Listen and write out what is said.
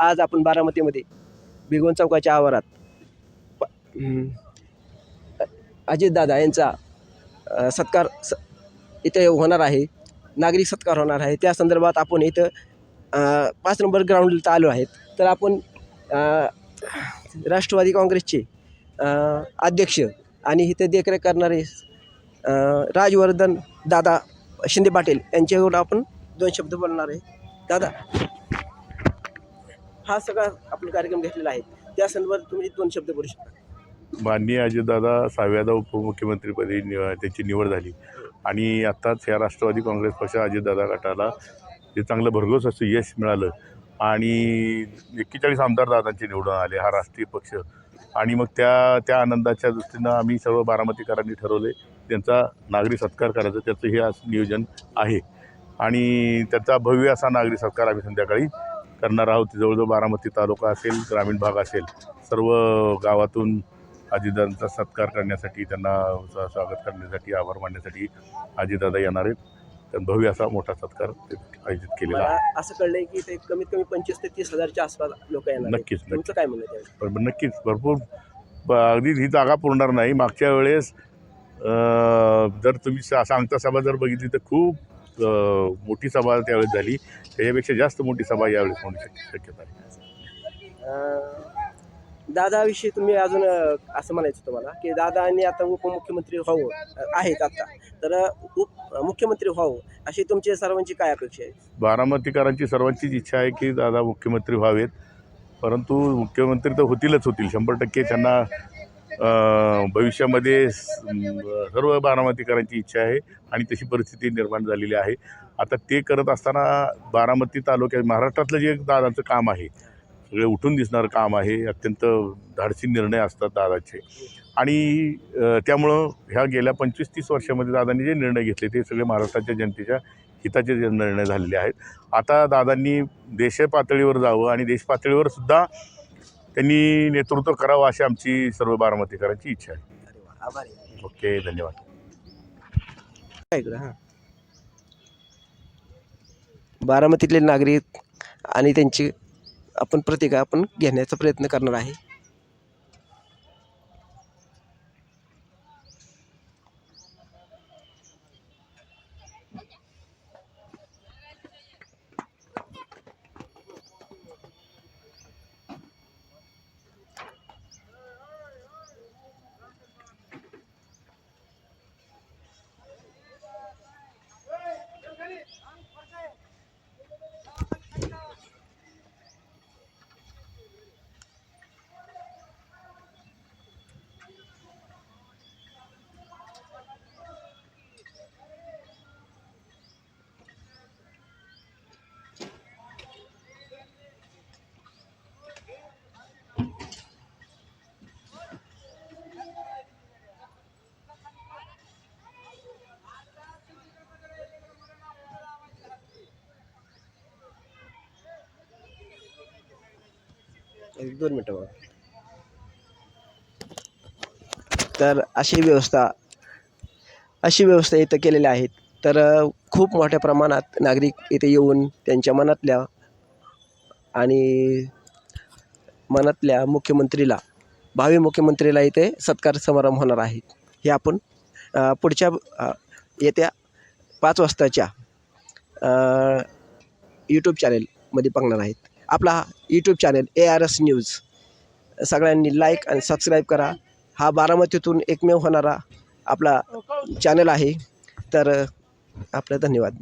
आज आपण बारामतीमध्ये भिगवण चौकाच्या आवारात प- अजितदादा यांचा सत्कार स इथे होणार आहे. नागरिक सत्कार होणार आहे. त्या संदर्भात आपण इथं पाच नंबर ग्राउंडला आलो आहेत. तर आपण राष्ट्रवादी काँग्रेसचे अध्यक्ष आणि इथे देखरेख करणारे राजवर्धन दादा शिंदे पाटील यांच्याकडून आपण दोन शब्द बोलणार आहे. दादा. हा सगळा आपण कार्यक्रम घेतलेला आहे. त्या संदर्भात तुम्ही दोन शब्द बोलू शकता. माननीय अजितदादा सहाव्यादा उपमुख्यमंत्रीपदी निव त्याची निवड झाली. आणि आत्ताच ह्या राष्ट्रवादी काँग्रेस पक्ष अजितदादा गटाला जे चांगलं भरघोस असं यश मिळालं आणि एक्केचाळीस आमदार दादांचे निवडून आले हा राष्ट्रीय पक्ष. आणि मग त्या त्या आनंदाच्या दृष्टीनं आम्ही सर्व बारामतीकरांनी ठरवले त्यांचा नागरी सत्कार करायचं त्याचं हे असं नियोजन आहे. आणि त्याचा भव्य असा नागरी सत्कार आम्ही संध्याकाळी करणार आहोत जवळजवळ बारामती तालुका असेल ग्रामीण भाग असेल सर्व गावातून अजितदादांचा सत्कार करण्यासाठी त्यांना स्वागत करण्यासाठी आभार मानण्यासाठी अजितदादा येणार आहेत. तर भव्य असा मोठा सत्कार आयोजित केलेला आहे. असं कळलंय की ते कमीत कमी पंचवीस ते तीस हजारच्या आसपास लोक येणार. नक्कीच तुमचं काय म्हणणं नक्कीच भरपूर. अगदी ही जागा पुरणार नाही. मागच्या वेळेस जर तुम्ही सांगता सभा जर बघितली तर खूप मोठी सभा त्यावेळेस झाली. त्याच्यापेक्षा जास्त मोठी सभा यावेळेस होण्याची शक्यता आहे. दादाविषयी तुम्ही अजून असं म्हणायचं तुम्हाला की दादांनी आता उपमुख्यमंत्री व्हावं आहेत आता. तर उप मुख्यमंत्री व्हावं अशी तुमची सर्वांची काय अपेक्षा आहे? बारामतीकरांची सर्वांचीच इच्छा आहे की दादा मुख्यमंत्री व्हावेत. परंतु मुख्यमंत्री तर होतीलच होतील. शंभर टक्के त्यांना भविष्यामध्ये सर्व बारामतीकरांची इच्छा आहे आणि तशी परिस्थिती निर्माण झालेली आहे. आता ते करत असताना बारामती तालुक्यात महाराष्ट्रातलं जे दादाचं काम आहे सगळे उठून दिसणारं काम आहे अत्यंत धाडसी निर्णय असतात दादाचे. आणि त्यामुळं ह्या गेल्या पंचवीस तीस वर्षामध्ये दादांनी जे निर्णय घेतले ते सगळे महाराष्ट्राच्या जनतेच्या हिताचे जे निर्णय झालेले आहेत. आता दादांनी देश पातळीवर जावं आणि देश पातळीवर सुद्धा त्यांनी नेतृत्व करावं अशी आमची सर्व बारामतीकरांची इच्छा आहे. आभारी. ओके धन्यवाद. काय इकडं, हां. बारामतीतले नागरिक आणि त्यांची आपण प्रतिका आपण घेण्याचा प्रयत्न करणार आहे. एक दोन मिनटं बघा. तर अशी व्यवस्था अशी व्यवस्था इथं केलेल्या आहेत. तर खूप मोठ्या प्रमाणात नागरिक इथे येऊन त्यांच्या मनातल्या आणि मनातल्या मुख्यमंत्रीला भावी मुख्यमंत्रीला इथे सत्कार समारंभ होणार आहे. हे आपण पुढच्या येत्या पाच वाजताच्या यूट्यूब चॅनेलमध्ये बघणार आहेत. आपला YouTube channel A R S news सगळ्यांनी लाईक आणि सबस्क्राईब करा. हा बारामतीतून एकमेव होणारा आपला चॅनल आहे. तर आपलं धन्यवाद.